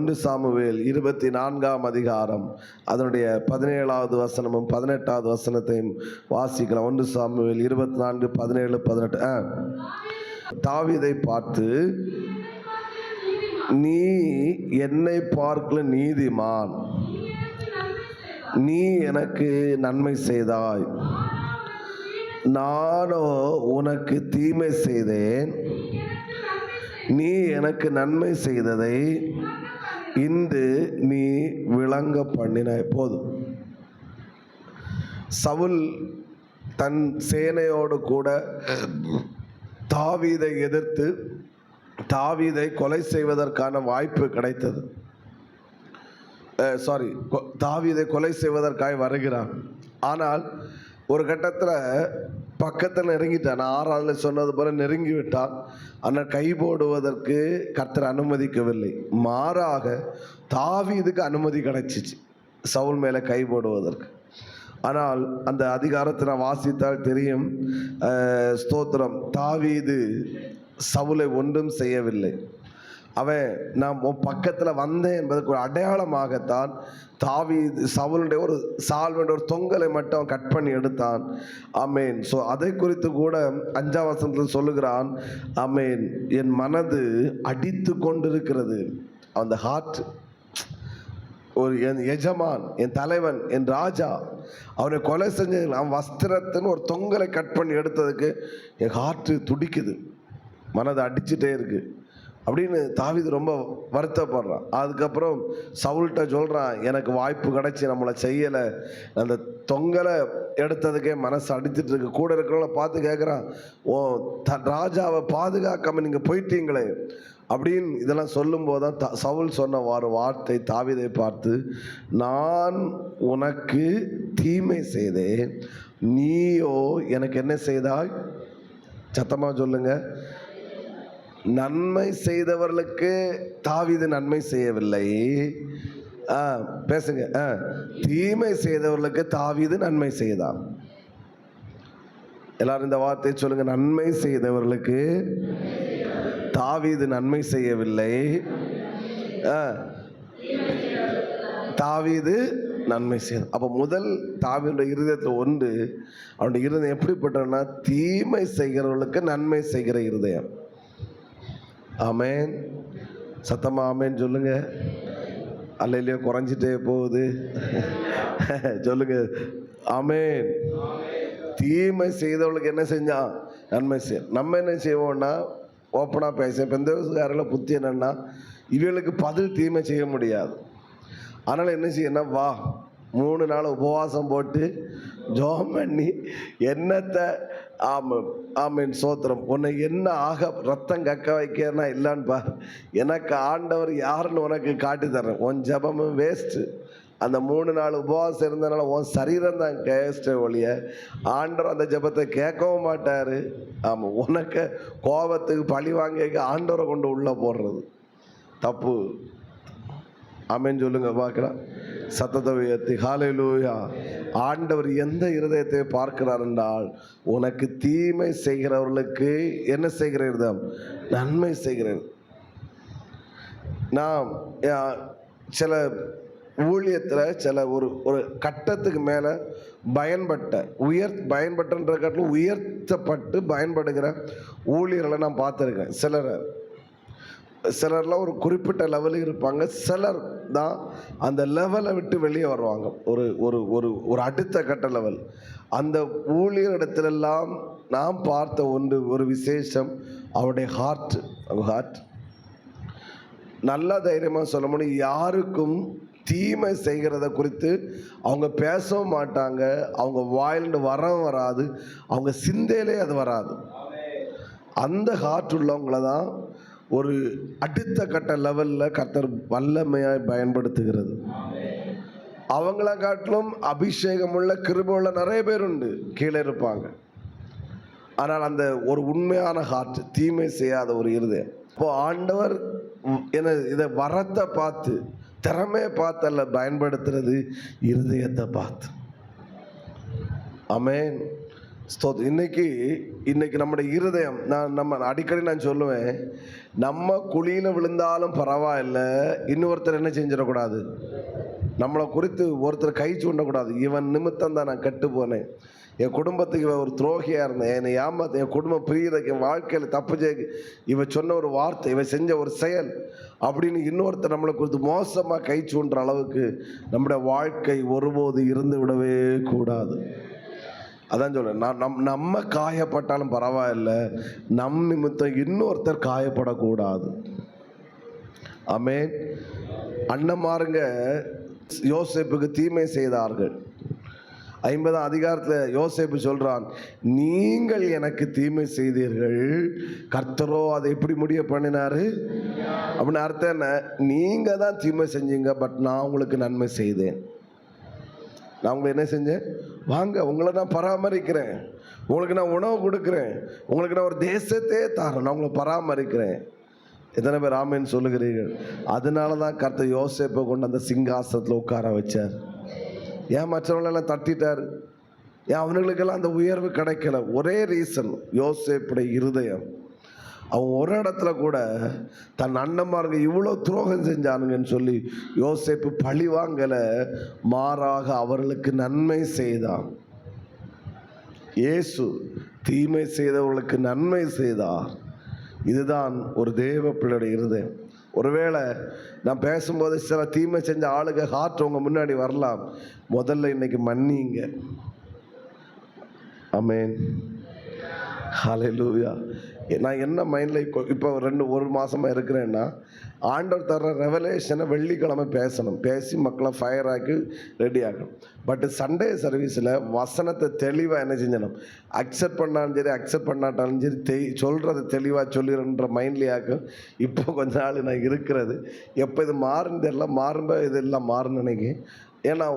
ஒன்று சாமுவேல் இருபத்தி நான்காம் அதிகாரம். அதனுடைய பதினேழாவது வசனமும் பதினெட்டாவது வசனத்தையும் வாசிக்கலாம். ஒன்று சாமுவேல் இருபத்தி நான்கு பதினேழு பதினெட்டு. ஆ. பார்த்து நீ என்னை பார்க்கல நீதிமான். நீ எனக்கு நன்மை செய்தாய். நானோ உனக்கு தீமை செய்தேன். நீ எனக்கு நன்மை செய்ததை இன்று நீ விளங்க பண்ணினாய். போதும். சவுல் தன் சேனையோடு கூட தாவீதை எதிர்த்து தாவீதை கொலை செய்வதற்கான வாய்ப்பு கிடைத்தது. சாரி தாவீதை கொலை செய்வதற்காக வருகிறான். ஆனால் ஒரு கட்டத்தில் பக்கத்தில் நெருங்கிட்டான் நான் ஆறாவது சொன்னது போல நெருங்கி விட்டான் ஆனால் கை போடுவதற்கு கர்த்தர் அனுமதிக்கவில்லை. மாறாக தாவி இதுக்கு அனுமதி கிடைச்சிச்சு. சவுல் மேலே கை போடுவதற்கு. ஆனால் அந்த அதிகாரத்தை நான் வாசித்தால் தெரியும். ஸ்தோத்திரம். தாவீது சவுலை ஒன்றும் செய்யவில்லை. அவன் நான் உன் பக்கத்தில் வந்தேன் என்பதற்கு ஒரு அடையாளமாகத்தான் தாவி சவுளுடைய ஒரு சால்வனுடைய ஒரு தொங்கலை மட்டும் அவன் கட் பண்ணி எடுத்தான். அமேன் ஸோ அதை குறித்து கூட அஞ்சாம் வசனத்தில் சொல்லுகிறான் அமேன் என் மனது அடித்து கொண்டிருக்கிறது. அந்த ஹார்ட் ஒரு என் எஜமான் என் தலைவன் என் ராஜா அவனை கொலை செஞ்ச அவன் வஸ்திரத்தின் ஒரு தொங்கலை கட் பண்ணி எடுத்ததுக்கு என் ஹார்ட்டு துடிக்குது. மனதை அடிச்சுட்டே இருக்குது அப்படின்னு தாவிது ரொம்ப வருத்தப்படுறான். அதுக்கப்புறம் சவுல்கிட்ட சொல்கிறான் எனக்கு வாய்ப்பு கிடச்சி நம்மளை செய்யலை. அந்த தொங்கலை எடுத்ததுக்கே மனசு அடித்துட்டு இருக்கு. கூட இருக்கிறவங்கள பார்த்து கேட்குறான் ஓ த ராஜாவை பாதுகாக்காம நீங்கள் போயிட்டீங்களே. அப்படின்னு இதெல்லாம் சொல்லும்போது தான் த- சவுல் சொன்ன வார வார்த்தை தாவீதை பார்த்து நான் உனக்கு தீமை செய்தேன். நீயோ எனக்கு என்ன செய்தாய்? சத்தமாக சொல்லுங்கள் நன்மை செய்தவர்களுக்கு தாவீது நன்மை செய்யவில்லை. ஆ பேசுங்க. ஆ தீமை செய்தவர்களுக்கு தாவீது நன்மை செய்தான். எல்லாரும் இந்த வார்த்தையை சொல்லுங்க. நன்மை செய்தவர்களுக்கு தாவீது நன்மை செய்யவில்லை. ஆ தாவிது நன்மை செய்த அப்போ முதல் தாவியுடைய இருதயத்தில் ஒன்று அவனுடைய இருதயம் எப்படிப்பட்டனா தீமை செய்கிறவர்களுக்கு நன்மை செய்கிற இருதயம். ஆமேன். சத்தமாக ஆமேன் சொல்லுங்க. அல்லையிலையோ குறைஞ்சிட்டே போகுது. சொல்லுங்க. ஆமேன். தீமை செய்தவளுக்கு என்ன செஞ்சான்? நன்மை செய் நம்ம என்ன செய்வோம்னா ஓப்பனாக பேச இப்போ இந்த வயசுக்காரில் புத்தி என்னன்னா இவளுக்கு பதில் தீமை செய்ய முடியாது. அதனால் என்ன செய்யணும் வா மூணு நாள் உபவாசம் போட்டு ஜோம் பண்ணி என்னத்தை ஆமாம் ஆமீன் சோத்திரம். உன்னை என்ன ஆக ரத்தம் கக்க வைக்கிறனா இல்லைன்னு பார் எனக்கு ஆண்டவர் யாருன்னு உனக்கு காட்டி தர்றேன். உன் ஜபமும் வேஸ்ட்டு அந்த மூணு நாள் உபவாசம் இருந்தனால உன் சரீரம் தான் கேஸ்ட ஒழிய. ஆண்டவர் அந்த ஜெபத்தை கேட்கவும் மாட்டார். ஆமாம் உனக்கு கோபத்துக்கு பழி வாங்க ஆண்டவரை கொண்டு உள்ளே போடுறது. தப்பு. ஆமென் சொல்லுங்க பார்க்கலாம். சத்தத்தை உயர்த்தி ஹாலையிலூயா ஆண்டவர் எந்த இருதயத்தை பார்க்கிறார் என்றால் உனக்கு தீமை செய்கிறவர்களுக்கு என்ன செய்கிற நன்மை செய்கிறது நாம் சில ஊழியத்தில் சில ஒரு ஒரு கட்டத்துக்கு மேலே பயன்பட்ட உயர் பயன்பட்டன்ற கட்டில் உயர்த்தப்பட்டு பயன்படுகிற ஊழியர்களை நான் பார்த்துருக்கேன். சிலரை. சிலர்லாம் ஒரு குறிப்பிட்ட லெவலில் இருப்பாங்க. சிலர் தான் அந்த லெவலை விட்டு வெளியே வருவாங்க. ஒரு ஒரு ஒரு ஒரு அடுத்த கட்ட லெவல் அந்த ஊழியர் இடத்துலெல்லாம் நாம் பார்த்த ஒன்று ஒரு விசேஷம் அவருடைய ஹார்ட் அவங்க ஹார்ட் நல்லா தைரியமாக சொல்ல முடியும். யாருக்கும் தீமை செய்கிறத குறித்து அவங்க பேசவும் மாட்டாங்க. அவங்க வாயிலிருந்து வரவும் வராது. அவங்க சிந்தையிலே அது வராது. அந்த ஹார்ட் உள்ளவங்கள தான் ஒரு அடுத்த கட்ட லெவலில் கர்த்தர் வல்லமையாய் பயன்படுத்துகிறது. அவங்கள காட்டிலும் அபிஷேகமுள்ள கிருபுள்ள நிறைய பேர் உண்டு. கீழே இருப்பாங்க. ஆனால் அந்த ஒரு உண்மையான ஹார்ட் தீமை செய்யாத ஒரு இருதயம். இப்போ ஆண்டவர் என என்ன இதை வரத்தை பார்த்து திறமையை பார்த்து அல்ல பயன்படுத்துறது இருதயத்தை பார்த்து. அமேன் ஸ்தோத் இன்னைக்கு இன்னைக்கு நம்முடைய இருதயம் நான் நம்ம அடிக்கடி நான் சொல்லுவேன் நம்ம குழியில் விழுந்தாலும் பரவாயில்ல இன்னொருத்தர் என்ன செஞ்சிடக்கூடாது? நம்மளை குறித்து ஒருத்தர் கை சூண்டக்கூடாது. இவன் நிமித்தம் தான் நான் கெட்டு போனேன். என் குடும்பத்துக்கு இவன் ஒரு துரோகியாக இருந்தேன். என்னை ஏமாத்த என் குடும்பம் பிரியறதுக்கு என் வாழ்க்கையில் தப்பு செய்ய இவன் சொன்ன ஒரு வார்த்தை இவன் செஞ்ச ஒரு செயல் அப்படின்னு இன்னொருத்தர் நம்மளை குறித்து மோசமாக கை சூண்டுற அளவுக்கு நம்முடைய வாழ்க்கை ஒருபோது இருந்து விடவே கூடாது. அதான் சொல்றேன். நான் நம் நம்ம காயப்பட்டாலும் பரவாயில்ல. நம் நிமித்தம் இன்னொருத்தர் காயப்படக்கூடாது. ஆமென். அண்ணமாருங்க யோசிப்புக்கு தீமை செய்தார்கள். ஐம்பதாம் அதிகாரத்தில் யோசேப்பு சொல்கிறான் நீங்கள் எனக்கு தீமை செய்தீர்கள். கர்த்தரோ அதை எப்படி முடிய பண்ணினாரு? அப்படின்னு அர்த்தம் என்ன? நீங்கள் தான் தீமை செஞ்சீங்க பட் நான் உங்களுக்கு நன்மை செய்தேன். நான் உங்களை என்ன செஞ்சேன்? வாங்க உங்களை நான் பராமரிக்கிறேன். உங்களுக்கு நான் உணவு கொடுக்குறேன். உங்களுக்கு நான் ஒரு தேசத்தையே தரேன். நான் உங்களை பராமரிக்கிறேன். எத்தனை பேர் ஆமேன்னு சொல்லுகிறீர்கள்? அதனால தான் கர்த்த யோசேப்பை கொண்டு அந்த சிங்காசனத்தில் உட்கார வச்சார். ஏன் மற்றவங்களெல்லாம் தட்டிட்டார்? ஏன் அவனுங்களுக்கெல்லாம் அந்த உயர்வு கிடைக்கல? ஒரே ரீசன் யோசேப்புடைய இருதயம். அவன் ஒரு இடத்துல கூட தன் அண்ணன்மாருங்க இவ்வளோ துரோகம் செஞ்சானுங்கன்னு சொல்லி யோசிப்பு பழி வாங்கலை. மாறாக அவர்களுக்கு நன்மை செய்தான். இயேசு தீமை செய்தவர்களுக்கு நன்மை செய்தார் இதுதான் ஒரு தேவ பிள்ளையுடைய இருதயம். ஒருவேளை நான் பேசும்போது சில தீமை செஞ்ச ஆளுங்க ஹார்ட் உங்கள் முன்னாடி வரலாம். முதல்ல இன்னைக்கு மன்னிங்க. அமேன் ஹalleluya நான் என்ன மைண்டில் இப்போ ரெண்டு ஒரு மாதமாக இருக்கிறேன்னா ஆண்டவர் தர்ற ரெவலேஷனை வெள்ளிக்கிழமை பேசணும். பேசி மக்களை ஃபயர் ஆக்கி ரெடி ஆகணும் பட் சண்டே சர்வீஸில் வசனத்தை தெளிவாக என்ன செஞ்சணும்? அக்செப்ட் பண்ணாலும் சரி அக்செப்ட் பண்ணாட்டாலும் சரி தெய் சொல்கிறத தெளிவாக சொல்லிடுன்ற மைண்ட்லேயாக்கும் இப்போ கொஞ்ச நாள் நான் இருக்கிறது. எப்போ இது மாறுன்னு தெரியல மாறும்போது இதெல்லாம் மாறுன்னு நினைக்கிறேன். ஏன்னா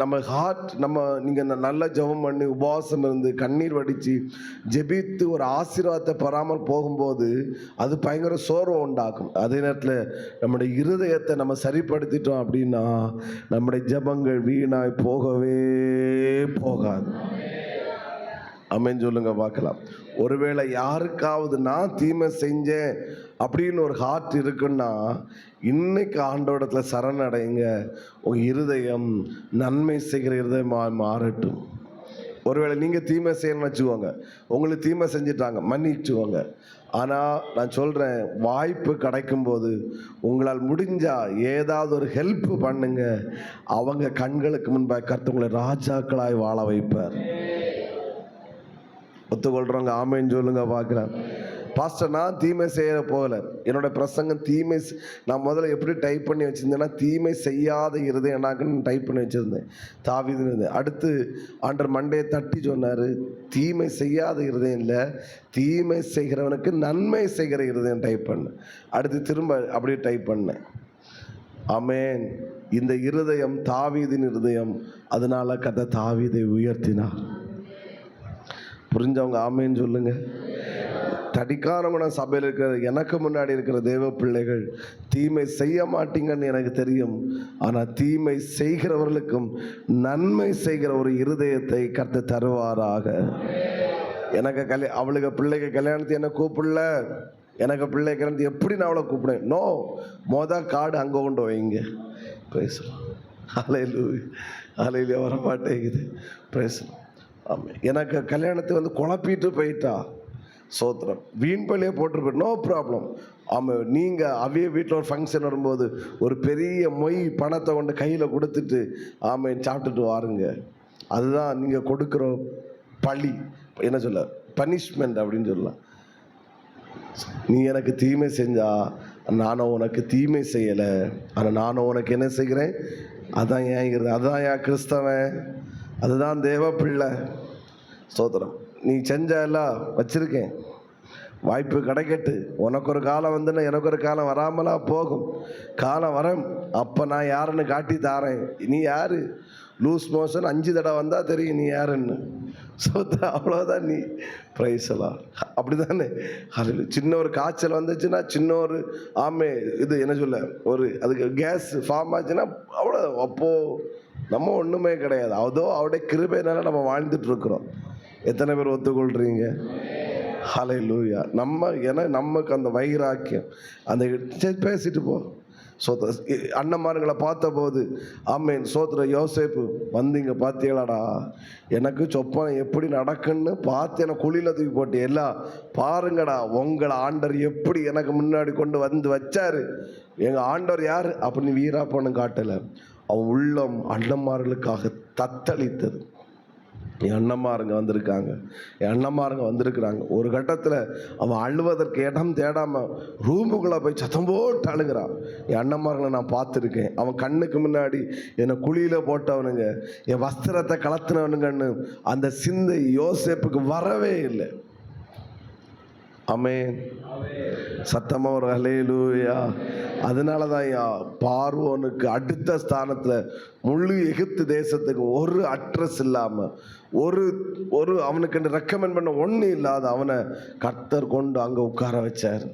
நம்ம ஹார்ட் நம்ம நீங்கள் நல்ல ஜெபம் பண்ணி உபவாசம் இருந்து கண்ணீர் வடித்து ஜெபித்து ஒரு ஆசீர்வாதத்தை பெறாமல் போகும்போது அது பயங்கர சோர்வை உண்டாக்கும். அதே நேரத்தில் நம்முடைய இருதயத்தை நம்ம சரிப்படுத்திட்டோம் அப்படின்னா நம்முடைய ஜெபங்கள் வீணாய் போகவே போகாது. அமைஞ்சு சொல்லுங்க பார்க்கலாம். ஒருவேளை யாருக்காவது நான் தீமை செஞ்சேன் அப்படின்னு ஒரு ஹார்ட் இருக்குன்னா இன்னைக்கு ஆண்டோடத்துல சரணடைங்க. உங்கள் இருதயம் நன்மை செய்கிற இருதயமாக மாறட்டும். ஒருவேளை நீங்கள் தீமை செய்யணும்னு வச்சுக்கோங்க. உங்களுக்கு தீமை செஞ்சிட்டாங்க மன்னிச்சுக்கோங்க. ஆனால் நான் சொல்கிறேன் வாய்ப்பு கிடைக்கும்போது உங்களால் முடிஞ்சால் ஏதாவது ஒரு ஹெல்ப் பண்ணுங்க. அவங்க கண்களுக்கு முன்பாக கர்த்தவங்களை ராஜாக்களாய் வாழ வைப்பார். ஒத்துக்கொள்கிறவங்க ஆமைன்னு சொல்லுங்க பார்க்குறேன் பாஸ்டர் நான் தீமை செய்ய போகல என்னோட பிரசங்கம் தீமை நான் முதல்ல எப்படி டைப் பண்ணி வச்சுருந்தேன்னா தீமை செய்யாத இருதயம் என்னாக்குன்னு டைப் பண்ணி வச்சுருந்தேன். தாவிதுன்னு அடுத்து ஆண்டர் மண்டையை தட்டி சொன்னார் தீமை செய்யாத இருதயம் இல்லை தீமை செய்கிறவனுக்கு நன்மை செய்கிற இருதயம் டைப் பண்ணேன் அடுத்து திரும்ப அப்படியே டைப் பண்ணேன் அமேன் இந்த இருதயம் தாவீதின் இருதயம். அதனால் கதை தாவீதை உயர்த்தினார். புரிஞ்சவங்க ஆமைன்னு சொல்லுங்க. தடிக்காரவங்க நான் சபையில் இருக்கிற எனக்கு முன்னாடி இருக்கிற தேவ பிள்ளைகள் தீமை செய்ய மாட்டீங்கன்னு எனக்கு தெரியும். ஆனால் தீமை செய்கிறவர்களுக்கும் நன்மை செய்கிற ஒரு இருதயத்தை கற்று தருவாராக. எனக்கு கல்யா அவளுக்கு பிள்ளைக்கு கல்யாணத்தை என்ன கூப்பிடல? எனக்கு பிள்ளை கல்யாணத்தை எப்படி நான் அவளை கூப்பிடுவேன்? நோ மொத காடு அங்கே கொண்டு வைங்க பேசலாம் அலையிலு அலையில வர மாட்டேங்குது பேசலாம் ஆமாம் எனக்கு கல்யாணத்தை வந்து குழப்பிட்டு போயிட்டா. சோத்திரம். வீண் பள்ளியே போட்டிருப்பேன் நோ ப்ராப்ளம் ஆமாம் நீங்கள் அவைய வீட்டில் ஒரு ஃபங்க்ஷன் வரும்போது ஒரு பெரிய மொய் பணத்தை கொண்டு கையில் கொடுத்துட்டு ஆமாம் சாப்பிட்டுட்டு வாருங்க. அதுதான் நீங்கள் கொடுக்குற பழி. என்ன சொல்ல? பனிஷ்மெண்ட் அப்படின்னு சொல்லலாம் நீ எனக்கு தீமை செஞ்சா நானும் உனக்கு தீமை செய்யலை. ஆனால் நானும் உனக்கு என்ன செய்கிறேன்? அதான் ஏன் அதான் அதுதான் ஏன் கிறிஸ்தவன்? அதுதான் தேவ பிள்ளை. ஸ்தோத்திரம். நீ செஞ்ச எல்லாம் வச்சுருக்கேன். வாய்ப்பு கிடைக்கட்டு. உனக்கு ஒரு காலம் வந்துன்னா எனக்கு ஒரு காலம் வராமலா போகும். காலம் வரும். அப்போ நான் யாருன்னு காட்டி தாரேன். நீ யார்? லூஸ் மோஷன் அஞ்சு தடவை வந்தால் தெரியும் நீ யாருன்னு. சோத்த அவ்வளோதான் நீ. ப்ரைஸலாம் அப்படி தானே அது சின்ன ஒரு காய்ச்சல் வந்துச்சுன்னா சின்ன ஒரு ஆமே இது என்ன சொல்ல ஒரு அதுக்கு கேஸ் ஃபார்ம் ஆச்சுன்னா அவ்வளோ அப்போது நம்ம ஒன்றுமே கிடையாது. அதோ அவருடைய கிருபையினால நம்ம வாழ்ந்துட்டு இருக்கிறோம். எத்தனை பேர் ஒத்துக்கொள்றீங்க? ஹலை லூயா நம்ம ஏன்னா நமக்கு அந்த வைராக்கியம். அந்த பேசிட்டு போ. சோத்த அண்ணன்மார்களை பார்த்தபோது ஆமேன் சோத்திர யோசேப்பு வந்தீங்க பார்த்தீங்களாடா எனக்கு சொப்பனை எப்படி நடக்குன்னு பார்த்து எனக்கு குழியில் தூக்கி போட்டு எல்லாம் பாருங்கடா உங்களை ஆண்டவர் எப்படி எனக்கு முன்னாடி கொண்டு வந்து வச்சாரு? எங்கள் ஆண்டவர் யார்? அப்படின்னு வீராப்பனும் காட்டலை. அவன் உள்ளம் அண்ணன்மார்களுக்காக தத்தளித்தது. என் அண்ணன்மாருங்க வந்திருக்காங்க. என் அண்ணம்மாருங்க வந்திருக்கிறாங்க. ஒரு கட்டத்தில் அவன் அழுவதற்கு இடம் தேடாமல் ரூமுக்குள்ளே போய் சத்தம் போட்டு அழுகிறான். என் அண்ணம்மார்களை நான் பார்த்துருக்கேன். அவன் கண்ணுக்கு முன்னாடி என்னை குழியில் போட்டவனுங்க என் வஸ்திரத்தை கலத்தினவனுங்கன்னு அந்த சிந்தை யோசிப்புக்கு வரவே இல்லை. அமேன் சத்தமாக ஒரு ஹலேலூயா அதனால தான் ஐயா பார்வோனுக்கு அடுத்த ஸ்தானத்தில் முழு எகிப்து தேசத்துக்கு ஒரு அட்ரஸ் இல்லாமல் ஒரு ஒரு அவனுக்கு ரெக்கமெண்ட் பண்ண ஒன்றும் இல்லாத அவனை கர்த்தர் கொண்டு அங்கே உட்கார வச்சார்.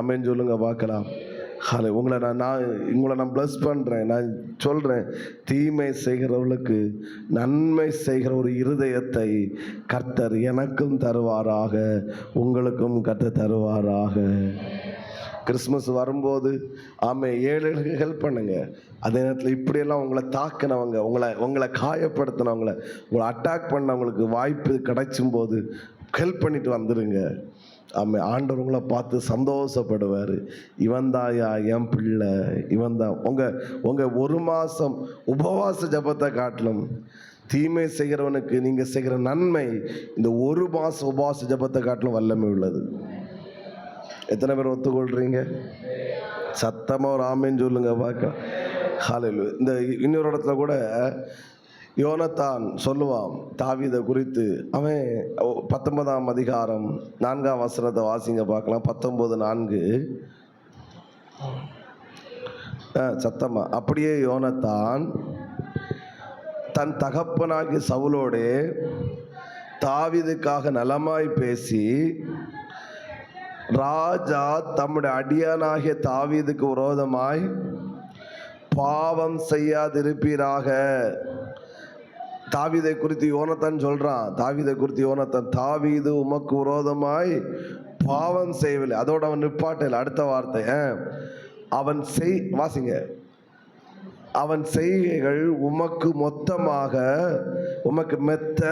அமேன் சொல்லுங்க பார்க்கலாம். ஹலோ உங்களை நான் நான் உங்களை நான் ப்ளஸ் பண்ணுறேன் நான் சொல்கிறேன் தீமை செய்கிறவர்களுக்கு நன்மை செய்கிற ஒரு இருதயத்தை கர்த்தர் எனக்கும் தருவாராக உங்களுக்கும் கர்த்தர் தருவாராக. கிறிஸ்மஸ் வரும்போது ஆமை ஏழு ஹெல்ப் பண்ணுங்க. அதே நேரத்தில் இப்படியெல்லாம் உங்களை தாக்கினவங்க உங்களை உங்களை காயப்படுத்தினவங்களை உங்களை அட்டாக் பண்ணவங்களுக்கு வாய்ப்பு கிடைச்சும் போது ஹெல்ப் பண்ணிட்டு வந்துடுங்க ஆமாம் ஆண்டவங்களை பார்த்து சந்தோஷப்படுவார். இவன் தாயா என் பிள்ளை. இவன் தான். உங்கள் உங்கள் ஒரு மாதம் உபவாச ஜபத்தை காட்டிலும் தீமை செய்கிறவனுக்கு நீங்கள் செய்கிற நன்மை இந்த ஒரு மாதம் உபவாச ஜபத்தை காட்டிலும் வல்லமை உள்ளது. எத்தனை பேர் ஒத்துக்கொள்கிறீங்க சத்தமாக ஒரு ஆமைன்னு சொல்லுங்க பார்க்க ஹாலையில் இந்த இன்னொரு இடத்துல கூட யோனத்தான் சொல்லுவான் தாவிதை குறித்து. அவன் பத்தொன்பதாம் அதிகாரம் நான்காம் வசனத்தை வாசிங்க பார்க்கலாம். பத்தொன்பது நான்கு. ஆ, சத்தமா. அப்படியே யோனத்தான் தன் தகப்பனாகிய சவுலோடே தாவீதுக்காக நலமாய் பேசி ராஜா தம்முடைய அடியானாகிய தாவீதுக்கு விரோதமாய் பாவம் செய்யாதிருப்பீராக. தாவிதை குறித்து யோனத்தான் சொல்றான். தாவிதை குறித்து யோனத்தான் தாவிது உமக்கு விரோதமாய் பாவம் செய்யவில்லை. அதோட அவன் நிப்பாட்டில் அடுத்த வார்த்தை அவன் செய் வாசிங்க. அவன் செய்கைகள் உமக்கு மொத்தமாக உமக்கு மெத்த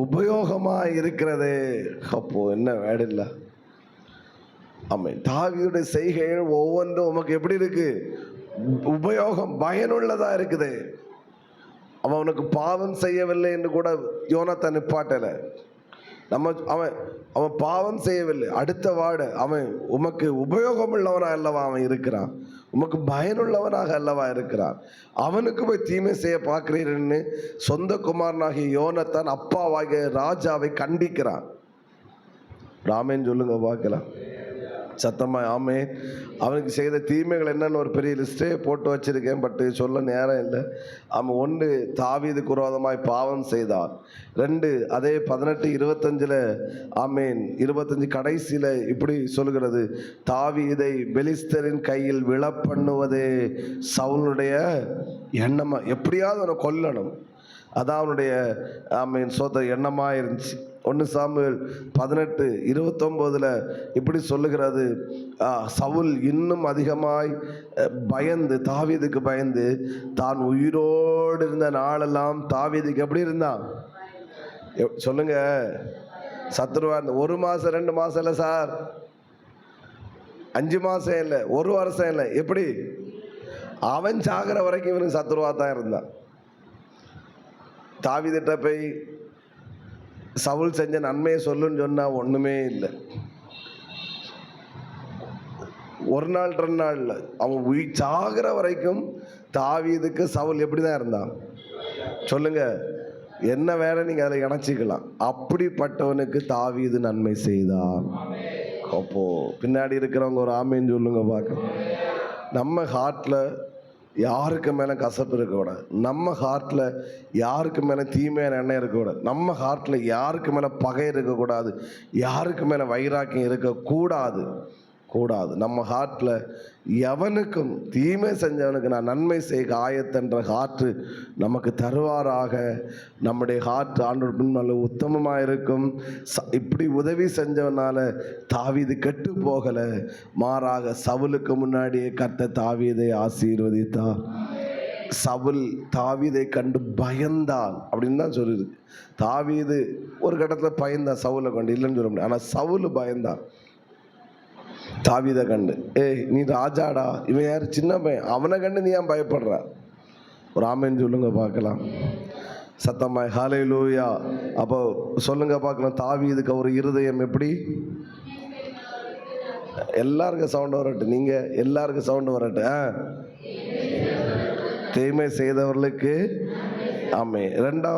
உபயோகமாக இருக்கிறதே. அப்போ என்ன வேடில்லை ஆமாம் தாவியுடைய செய்கைகள் ஒவ்வொன்றும் உமக்கு எப்படி இருக்கு? உபயோகம் பயனுள்ளதா இருக்குது. அவன் அவனுக்கு பாவம் செய்யவில்லை என்று கூட யோனத்தை நிப்பாட்டல. நம்ம அவன் அவன் பாவம் செய்யவில்லை. அடுத்த வார்டு அவன் உமக்கு உபயோகம் உள்ளவனா அல்லவா அவன் இருக்கிறான். உமக்கு பயனுள்ளவனாக அல்லவா இருக்கிறான். அவனுக்கு போய் தீமை செய்ய பார்க்கிறீர்னு சொந்த குமாரனாகிய யோனத்தான் அப்பாவாகிய ராஜாவை கண்டிக்கிறான். ராமேன்னு சொல்லுங்க பார்க்கலாம். சத்தமா ஆமே. அவனுக்கு செய்த தீமைகள் என்னன்னு ஒரு பெரிய லிஸ்ட்டே போட்டு வச்சுருக்கேன் பட்டு சொல்ல நேரம் இல்லை. அவன் ஒன்று தாவீது குரோதமாய் பாவம் செய்தான் ரெண்டு அதே பதினெட்டு இருபத்தஞ்சில் ஆமேன். இருபத்தஞ்சு கடைசியில் இப்படி சொல்கிறது தாவீதை பெலிஸ்தரின் கையில் விழப்பண்ணுவதே சவுனுடைய எண்ணமாக எப்படியாவது அவனை கொல்லணும். அதான் அவனுடைய ஆமீன் சோத்த எண்ணமாக இருந்துச்சு. ஒன்று சாமுவேல் பதினெட்டு இருபத்தொம்போதில் இப்படி சொல்லுகிறது. ஆ, சவுல் இன்னும் அதிகமாய் பயந்து தாவீதுக்கு பயந்து தான் உயிரோடு இருந்த நாளெல்லாம் தாவீதுக்கு எப்படி இருந்தான்? எப்- சொல்லுங்க. சத்ருவா இருந்த ஒரு மாதம் ரெண்டு மாதம் இல்லை சார். அஞ்சு மாதம் இல்லை ஒரு வருஷம் இல்லை. எப்படி? அவன் சாகிற வரைக்கும் இவனுக்கு சத்ருவா தான் இருந்தான். தாவிதிட்ட போய் சவுல் செஞ்ச நன்மையை சொல்லுன்னு சொன்னால் ஒன்றுமே இல்லை. ஒரு நாள் ரெண்டு நாளில் அவன் உயிர் சாகிற வரைக்கும் தாவியதுக்கு சவுல் எப்படி தான் இருந்தான்? சொல்லுங்க. என்ன வேலை நீங்கள் அதில் இணைச்சிக்கலாம். அப்படிப்பட்டவனுக்கு தாவீது நன்மை செய்தான் அப்போ பின்னாடி இருக்கிறவங்க ஒரு ஆமைன்னு சொல்லுங்க பார்க்க நம்ம ஹார்ட்டில் யாருக்கு மேலே கசப்பு இருக்கக்கூடாது நம்ம ஹார்ட்டில் யாருக்கு மேலே தீமையான எண்ணம் இருக்கக்கூடாது நம்ம ஹார்ட்டில் யாருக்கு மேலே பகை இருக்கக்கூடாது யாருக்கு மேலே வைராக்கியம் இருக்கக்கூடாது கூடாது. நம்ம ஹார்ட்டில் எவனுக்கும் தீமை செஞ்சவனுக்கு நான் நன்மை செய்க ஆயத்தன்ற ஹார்ட்டு நமக்கு தருவாராக. நம்முடைய ஹார்ட் ஆண்டோர் பின்னால் உத்தமமாக இருக்கும் ச- இப்படி உதவி செஞ்சவனால் தாவீது கெட்டு போகலை. மாறாக சவுலுக்கு முன்னாடியே கர்த்த தாவீதை ஆசீர்வதித்தா. சவுல் தாவீதை கண்டு பயந்தான் அப்படின்னு தான் சொல்லியிருக்கு தாவீது ஒரு கட்டத்தில் பயந்தான் சவுலை கொண்டு இல்லைன்னு சொல்ல முடியும் ஆனால் சவுல் பயந்தான். தாவிதை கண்டு. ஏய் நீ ராஜாடா? இவன் யார்? சின்ன பையன். அவனை கண்டு நீ ஏன் பயப்படுற? ஒரு ஆமைன்னு சொல்லுங்க பார்க்கலாம். சத்தமாய் ஹாலை லூயா அப்போ சொல்லுங்க பார்க்கலாம். தாவீதுக்கு ஒரு இருதயம் எப்படி? எல்லாருக்கும் சவுண்ட் வரட்டும். நீங்க எல்லாருக்கும் சவுண்ட் வரட்டும். ஆ? தீமை செய்தவர்களுக்கு ஆமே ரெண்டாவது